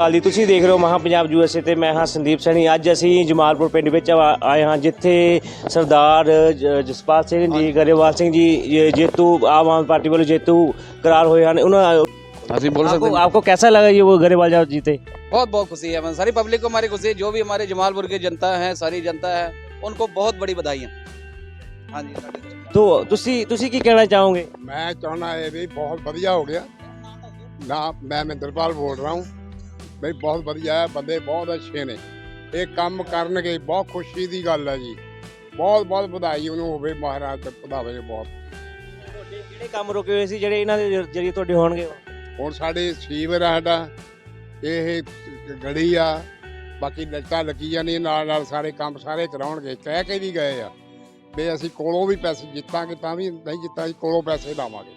ਹਾਲੀ ਤੁਸੀਂ ਦੇਖ ਰਹੇ ਹੋ ਮਹਾ ਪੰਜਾਬ ਯੂਐਸਏ ਤੇ ਮੈਂ ਹਾਂ ਸੰਦੀਪ ਸੈਣੀ ਅੱਜ ਅਸੀਂ ਜਮਾਲਪੁਰ ਪਿੰਡ ਵਿੱਚ ਆ- ਆਏ ਹਾਂ ਜਿੱਥੇ ਸਰਦਾਰ ਜ- ਜਸਪਾਲ ਸਿੰਘ ਜੀ ਗਰੇਵਾਲ ਸਿੰਘ ਜੀ ਇਹ ਜੇਤੂ ਆਮ ਆਦਮੀ ਪਾਰਟੀ ਵੱਲੋਂ ਜੇਤੂ ਕਰਾਰ ਹੋਏ ਹਨ ਉਹਨਾਂ ਅਸੀਂ बोल सकते आपको हैं आपको कैसा लगा ये वो गरेवाल जब जीते बहुत बहुत खुशी है सारी पब्लिक को हमारी खुशी है जो भी हमारे जमालपुर की जनता है सारी जनता है उनको बहुत बड़ी बधाई है हाँ जी साढ़े- तो ਤੁਸੀਂ ਤੁਸੀਂ ਕੀ ਕਹਿਣਾ ਚਾਹੋਗੇ ਮੈਂ ਚਾਹੁੰਦਾ ਇਹ ਵੀ ਬਹੁਤ ਵਧੀਆ ਹੋ ਗਿਆ ਨਾ ਮੈਂ ਮਹਿੰਦਰਪਾਲ ਬੋਲ ਰਿਹਾ ਹੂੰ ਬਈ ਬਹੁਤ ਵਧੀਆ ਹੈ ਬੰਦੇ ਬਹੁਤ ਅੱਛੇ ਨੇ। ਇਹ ਕੰਮ ਕਰਨਗੇ ਬਹੁਤ ਖੁਸ਼ੀ ਦੀ ਗੱਲ ਹੈ ਜੀ। ਬਹੁਤ ਬਹੁਤ ਵਧਾਈ ਉਹਨੂੰ ਹੋਵੇ ਮਹਾਰਾਜ ਤੇ ਵਧਾਵੇ ਬਹੁਤ। ਤੁਹਾਡੇ ਕਿਹੜੇ ਕੰਮ ਰੁਕੇ ਹੋਏ ਸੀ ਜਿਹੜੇ ਇਹਨਾਂ ਦੇ ਜਰੀਏ ਤੁਹਾਡੇ ਹੋਣਗੇ? ਹੁਣ ਸਾਡੇ ਸੀਵਰ ਆ ਸਾਡਾ ਇਹ ਗੜੀ ਆ ਬਾਕੀ ਲੱਟਾਂ ਲੱਗੀ ਜਾਂਦੀਆਂ ਨਾਲ ਨਾਲ ਸਾਰੇ ਕੰਮ ਸਾਰੇ ਕਰਾਉਣਗੇ ਕਹਿ ਕੇ ਵੀ ਗਏ ਆ। ਵੀ ਅਸੀਂ ਕੋਲੋਂ ਵੀ ਪੈਸੇ ਜਿੱਤਾਂਗੇ ਤਾਂ ਵੀ ਨਹੀਂ ਜਿੱਤਾਂ ਅਸੀਂ ਕੋਲੋਂ ਪੈਸੇ ਲਾਵਾਂਗੇ।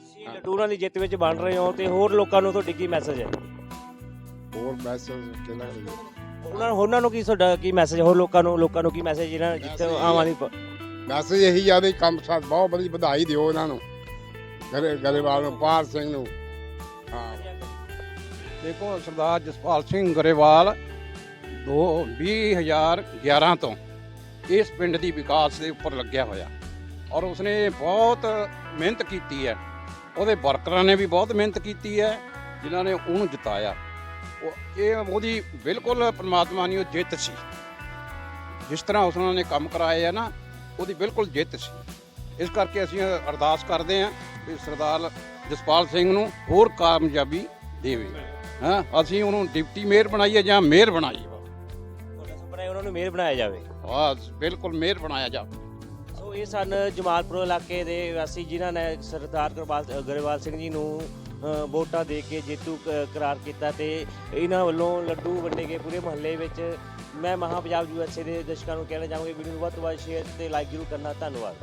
ਤੁਸੀਂ ਲੱਡੂਰਾਂ ਦੀ ਜਿੱਤ ਵਿੱਚ ਬਣ ਰਹੇ ਹੋ ਤੇ ਹੋਰ ਲੋਕਾਂ ਨੂੰ ਤੁਹਾਡੀ ਕੀ ਮੈਸੇਜ ਹੈ? ਹੋਰ ਮੈਸੇਜ ਕਿਹੜਾ ਉਹਨਾਂ ਨੂੰ ਉਹਨਾਂ ਨੂੰ ਕੀ ਤੁਹਾਡਾ ਕੀ ਮੈਸੇਜ ਹੋਰ ਲੋਕਾਂ ਨੂੰ ਲੋਕਾਂ ਨੂੰ ਕੀ ਮੈਸੇਜ ਇਹਨਾਂ ਜਿੱਥੇ ਆਮ ਆਦਮੀ ਪ- ਮੈਸੇਜ ਇਹੀ ਆ ਵੀ ਕੰਮ ਸਾ ਬਹੁਤ ਬੜੀ ਵਧਾਈ ਦਿਓ ਇਹਨਾਂ ਨੂੰ। ਗਰੇ ਗਰੇਵਾਲ ਨੂੰ ਪਾਲ ਸਿੰਘ ਨੂੰ। ਹਾਂ। ਦੇਖੋ ਸਰਦਾਰ ਜਸਪਾਲ ਸਿੰਘ ਗਰੇਵਾਲ ਦੋ 2011 ਤੋਂ ਇਸ ਪਿੰਡ ਦੀ ਵਿਕਾਸ ਦੇ ਉੱਪਰ ਲੱਗਿਆ ਹੋਇਆ। ਔਰ ਉਸਨੇ ਬਹੁਤ ਮਿਹਨਤ ਕੀਤੀ ਹੈ। ਉਹਦੇ ਵਰਕਰਾਂ ਨੇ ਵੀ ਬਹੁਤ ਮਿਹਨਤ ਕੀਤੀ ਹੈ ਜਿਨ੍ਹਾਂ ਨੇ ਉਹਨੂੰ ਜਿਤਾਇਆ। ਉਹ ਇਹ ਉਹਦੀ ਬਿਲਕੁਲ ਪ੍ਰਮਾਤਮਾ ਦੀ ਉਹ ਜਿੱਤ ਸੀ। ਜਿਸ ਤਰ੍ਹਾਂ ਉਸਨਾਂ ਨੇ ਕੰਮ ਕਰਾਏ ਆ ਨਾ ਉਹਦੀ ਬਿਲਕੁਲ ਜਿੱਤ ਸੀ। ਇਸ ਕਰਕੇ ਅਸੀਂ ਅਰਦਾਸ ਕਰਦੇ ਹਾਂ ਕਿ ਸਰਦਾਰ ਜਸਪਾਲ ਸਿੰਘ ਨੂੰ ਹੋਰ ਕਾਮਯਾਬੀ ਦੇਵੇ। ਹਾਂ ਅਸੀਂ ਉਹਨੂੰ ਡਿਪਟੀ ਮੇਅਰ ਬਣਾਈਏ ਜਾਂ ਮੇਅਰ ਬਣਾਈਏ। ਤੁਹਾਡਾ ਸੁਪਨਾ ਹੈ ਉਹਨਾਂ ਨੂੰ ਮੇਅਰ ਬਣਾਇਆ ਜਾਵੇ। ਬਸ ਬਿਲਕੁਲ ਮੇਅਰ ਬਣਾਇਆ ਜਾਵੇ। ਸੋ ਇਹ ਸਨ ਜਮਾਲਪੁਰ ਇਲਾਕੇ ਦੇ ਵਾਸੀ ਜਿਨ੍ਹਾਂ ਨੇ ਸਰਦਾਰ ਗਰੇਵਾਲ ਸਿੰਘ ਜੀ ਨੂੰ ਵੋਟਾਂ ਦੇ ਕੇ ਜੇਤੂ ਕ- ਕਰਾਰ ਕੀਤਾ ਤੇ ਇਹਨਾਂ ਵੱਲੋਂ ਲੱਡੂ ਵੰਡੇ ਗਏ ਪੂਰੇ ਮੁਹੱਲੇ ਵਿੱਚ। ਮੈਂ ਮਹਾ ਪੰਜਾਬ ਯੂਐਸਏ ਦੇ ਦਰਸ਼ਕਾਂ ਨੂੰ ਕਹਿਣਾ ਚਾਹਾਂਗਾ ਵੀਡੀਓ ਨੂੰ ਵੱਧ ਤੋਂ ਵੱਧ ਸ਼ੇਅਰ ਤੇ ਲਾਈਕ ਜ਼ਰੂਰ ਕਰਨਾ। ਧੰਨਵਾਦ।